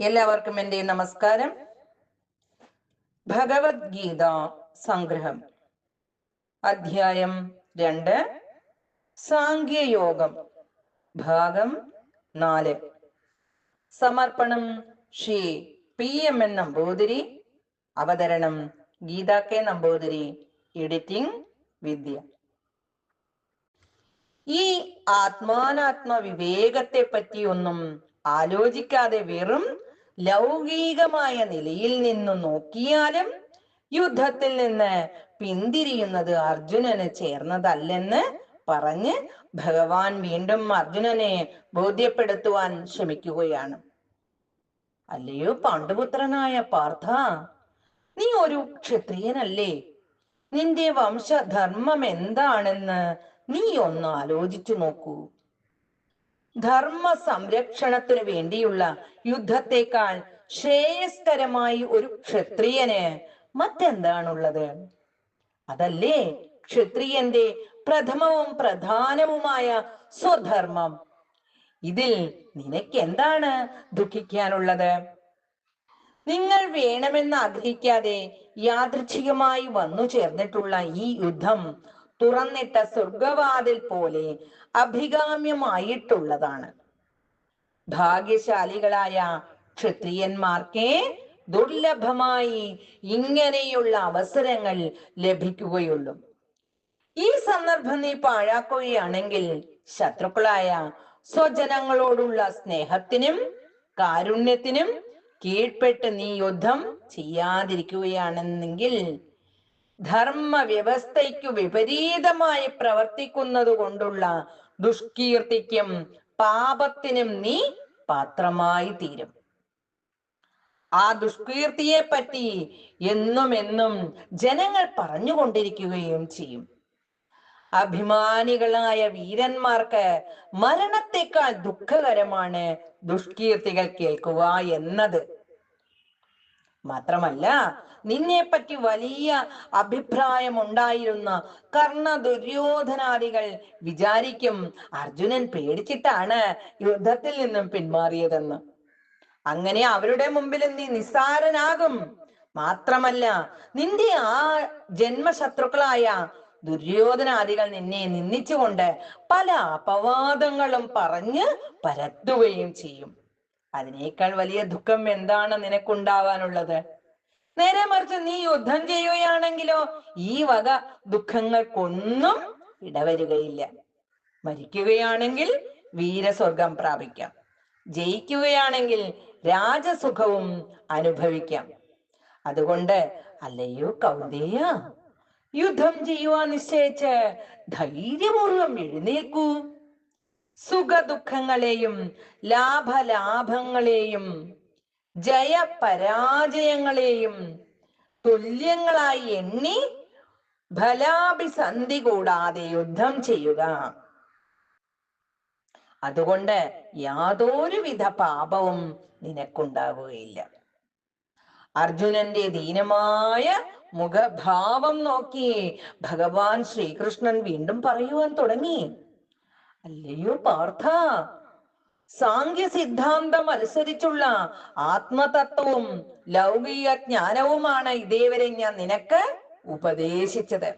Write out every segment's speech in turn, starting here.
എല്ലാവർക്കും എന്റെ നമസ്കാരം. ഭഗവത്ഗീത സംഗ്രഹം അധ്യായം രണ്ട് സാഖ്യയോഗം ഭാഗം നാല്. സമർപ്പണം Shri P M N Namboothiri അവതരണം ഗീത കെ നമ്പൂതിരി എഡിറ്റിംഗ് വിദ്യ. ഈ ആത്മാനാത്മ വിവേകത്തെ പറ്റിയൊന്നും ആലോചിക്കാതെ വെറും ലൗകികമായ നിലയിൽ നിന്ന് നോക്കിയാലും യുദ്ധത്തിൽ നിന്ന് പിന്തിരിയുന്നത് അർജുനന് ചേർന്നതല്ലെന്ന് പറഞ്ഞ് ഭഗവാൻ വീണ്ടും അർജുനനെ ബോധ്യപ്പെടുത്തുവാൻ ശ്രമിക്കുകയാണ്. അല്ലയോ പാണ്ഡുപുത്രനായ പാർത്ഥ നീ ഒരു ക്ഷത്രിയനല്ലേ? നിന്റെ വംശധർമ്മം എന്താണെന്ന് നീ ഒന്ന് ആലോചിച്ചു നോക്കൂ. ധർമ്മ സംരക്ഷണത്തിനു വേണ്ടിയുള്ള യുദ്ധത്തെക്കാൾ ശ്രേയസ്കരമായി ഒരു ക്ഷത്രിയന് മറ്റെന്താണുള്ളത്? അതല്ലേ ക്ഷത്രിയന്റെ പ്രഥമവും പ്രധാനവുമായ സ്വധർമ്മം. ഇതിൽ നിനക്ക് എന്താണ് ദുഃഖിക്കാനുള്ളത്? നിങ്ങൾ വേണമെന്ന് ആഗ്രഹിക്കാതെ യാദൃച്ഛികമായി വന്നു ചേർന്നിട്ടുള്ള ഈ യുദ്ധം തുറന്നിട്ട സ്വർഗവാതിൽ പോലെ അഭികാമ്യമായിട്ടുള്ളതാണ്. ഭാഗ്യശാലികളായ ക്ഷത്രിയന്മാർക്കേ ദുർലഭമായി ഇങ്ങനെയുള്ള അവസരങ്ങൾ ലഭിക്കുകയുള്ളൂ. ഈ സന്ദർഭം നീ പാഴാക്കുകയാണെങ്കിൽ ശത്രുക്കളായ സ്വജനങ്ങളോടുള്ള സ്നേഹത്തിനും കാരുണ്യത്തിനും കീഴ്പ്പെട്ട് നീ യുദ്ധം ചെയ്യാതിരിക്കുകയാണെന്നെങ്കിൽ ധർമ്മ വ്യവസ്ഥയ്ക്കു വിപരീതമായി പ്രവർത്തിക്കുന്നത് കൊണ്ടുള്ള ദുഷ്കീർത്തിക്കും പാപത്തിനും നീ പാത്രമായി തീരും. ആ ദുഷ്കീർത്തിയെ പറ്റി എന്നും എന്നും ജനങ്ങൾ പറഞ്ഞുകൊണ്ടിരിക്കുകയും ചെയ്യും. അഭിമാനികളായ വീരന്മാർക്ക് മരണത്തെക്കാൾ ദുഃഖകരമാണ് ദുഷ്കീർത്തികൾ കേൾക്കുക എന്നത്. മാത്രമല്ല നിന്നെ പറ്റി വലിയ അഭിപ്രായമുണ്ടായിരുന്ന കർണ ദുര്യോധനാദികൾ വിചാരിക്കും അർജുനൻ പേടിച്ചിട്ടാണ് യുദ്ധത്തിൽ നിന്നും പിന്മാറിയതെന്ന്. അങ്ങനെ അവരുടെ മുമ്പിൽ നീ നിസ്സാരനാകും. മാത്രമല്ല നിന്റെ ആ ജന്മശത്രുക്കളായ ദുര്യോധനാദികൾ നിന്നെ നിന്ദിച്ചുകൊണ്ട് പല അപവാദങ്ങളും പറഞ്ഞ് പരത്തുകയും ചെയ്യും. അതിനേക്കാൾ വലിയ ദുഃഖം എന്താണ് നിനക്കുണ്ടാവാനുള്ളത്? നേരെ മറിച്ച് നീ യുദ്ധം ചെയ്യുകയാണെങ്കിലോ ഈ വക ദുഃഖങ്ങൾക്കൊന്നും ഇടവരുകയില്ല. മരിക്കുകയാണെങ്കിൽ വീരസ്വർഗം പ്രാപിക്കാം. ജയിക്കുകയാണെങ്കിൽ രാജസുഖവും അനുഭവിക്കാം. അതുകൊണ്ട് അല്ലയോ കൗന്ദേയ യുദ്ധം ചെയ്യുവാൻ നിശ്ചയിച്ച് ധൈര്യപൂർവം എഴുന്നേൽക്കൂ. സുഖദുഃഖങ്ങളെയും ലാഭലാഭങ്ങളെയും ജയപരാജയങ്ങളെയും തുല്യങ്ങളായി എണ്ണി ഫലാഭിസന്ധി കൂടാതെ യുദ്ധം ചെയ്യുക. അതുകൊണ്ട് യാതൊരുവിധ പാപവും നിനക്കുണ്ടാവുകയില്ല. അർജുനന്റെ ദീനമായ മുഖഭാവം നോക്കി ഭഗവാൻ ശ്രീകൃഷ്ണൻ വീണ്ടും പറയുവാൻ തുടങ്ങി. അല്ലയോ പാർത്ഥ? സാങ്ക്യ സിദ്ധാന്തം അനുസരിച്ചുള്ള ആത്മതത്വവും ലൗകിക ജ്ഞാനവുമാണ് ഇതേവരെ ഞാൻ നിനക്ക് ഉപദേശിച്ചത്.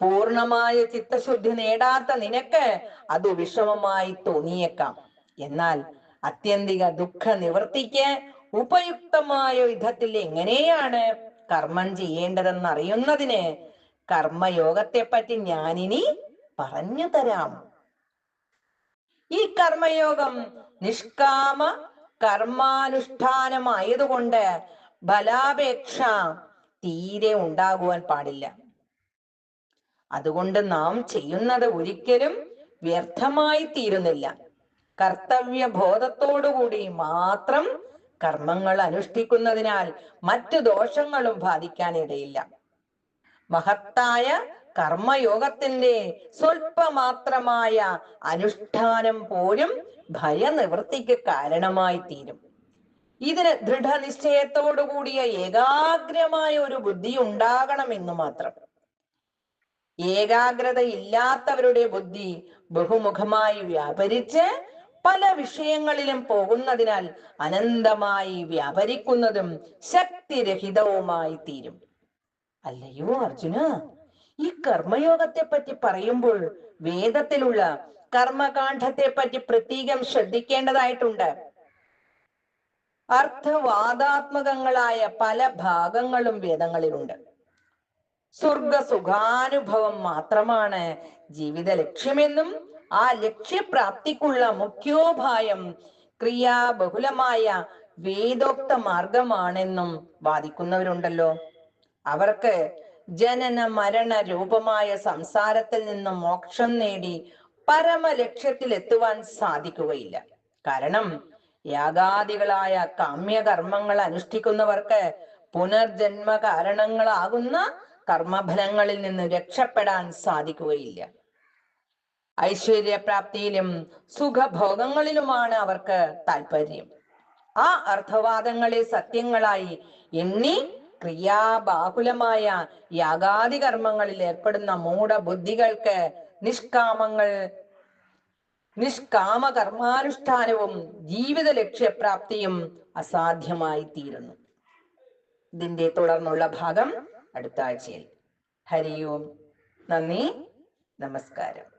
പൂർണമായ ചിത്തശുദ്ധി നേടാത്ത നിനക്ക് അത് വിഷമമായി തോന്നിയേക്കാം. എന്നാൽ അത്യന്തിക ദുഃഖ നിവർത്തിക്ക് ഉപയുക്തമായ വിധത്തിൽ എങ്ങനെയാണ് കർമ്മം ചെയ്യേണ്ടതെന്ന് അറിയുന്നതിന് കർമ്മയോഗത്തെപ്പറ്റി ഞാനിനി പറഞ്ഞു തരാം. ഈ കർമ്മയോഗം നിഷ്കാമ കർമാനുഷ്ഠാനമായതുകൊണ്ട് ഫലാപേക്ഷ തീരെ ഉണ്ടാകുവാൻ പാടില്ല. അതുകൊണ്ട് നാം ചെയ്യുന്നത് ഒരിക്കലും വ്യർത്ഥമായി തീരുന്നില്ല. കർത്തവ്യ ബോധത്തോടുകൂടി മാത്രം കർമ്മങ്ങൾ അനുഷ്ഠിക്കുന്നതിനാൽ മറ്റു ദോഷങ്ങളും ബാധിക്കാനിടയില്ല. മഹത്തായ കർമ്മയോഗത്തിന്റെ സ്വൽപ്പമാത്രമായ അനുഷ്ഠാനം പോലും ഭയനിവൃത്തിക്ക് കാരണമായി തീരും. ഇതിന് ദൃഢനിശ്ചയത്തോടു കൂടിയ ഏകാഗ്രമായ ഒരു ബുദ്ധി ഉണ്ടാകണമെന്ന് മാത്രം. ഏകാഗ്രത ഇല്ലാത്തവരുടെ ബുദ്ധി ബഹുമുഖമായി വ്യാപരിച്ച് പല വിഷയങ്ങളിലും പോകുന്നതിനാൽ അനന്തമായി വ്യാപരിക്കുന്നതും ശക്തിരഹിതവുമായി തീരും. അല്ലയോ അർജുന? ഈ കർമ്മയോഗത്തെ പറ്റി പറയുമ്പോൾ വേദത്തിലുള്ള കർമ്മകാന്ഡത്തെ പറ്റി പ്രത്യേകം ശ്രദ്ധിക്കേണ്ടതായിട്ടുണ്ട്. അർത്ഥവാദാത്മകങ്ങളായ പല ഭാഗങ്ങളും വേദങ്ങളിലുണ്ട്. സ്വർഗ സുഖാനുഭവം മാത്രമാണ് ജീവിത ലക്ഷ്യമെന്നും ആ ലക്ഷ്യപ്രാപ്തിക്കുള്ള മുഖ്യോപായം ക്രിയാബഹുലമായ വേദോക്ത മാർഗമാണെന്നും വാദിക്കുന്നവരുണ്ടല്ലോ. അവർക്ക് ജനന മരണ രൂപമായ സംസാരത്തിൽ നിന്നും മോക്ഷം നേടി പരമലക്ഷ്യത്തിൽ എത്തുവാൻ സാധിക്കുകയില്ല. കാരണം യാഗാദികളായ കാമ്യകർമ്മങ്ങൾ അനുഷ്ഠിക്കുന്നവർക്ക് പുനർജന്മ കാരണങ്ങളാകുന്ന കർമ്മഫലങ്ങളിൽ നിന്ന് രക്ഷപ്പെടാൻ സാധിക്കുകയില്ല. ഐശ്വര്യപ്രാപ്തിയിലും സുഖഭോഗങ്ങളിലുമാണ് അവർക്ക് താല്പര്യം ആ അർത്ഥവാദങ്ങളെ സത്യങ്ങളായി എണ്ണി ക്രിയാബാഹുലമായ യാഗാദി കർമ്മങ്ങളിൽ ഏർപ്പെടുന്ന മൂഢബുദ്ധികൾക്ക് നിഷ്കാമങ്ങൾ നിഷ്കാമ കർമാനുഷ്ഠാനവും ജീവിത ലക്ഷ്യപ്രാപ്തിയും അസാധ്യമായി തീരുന്നു ഇതിന്റെ തുടർന്നുള്ള ഭാഗം അടുത്ത ആഴ്ചയിൽ. ഹരിയോം നന്ദി. നമസ്കാരം.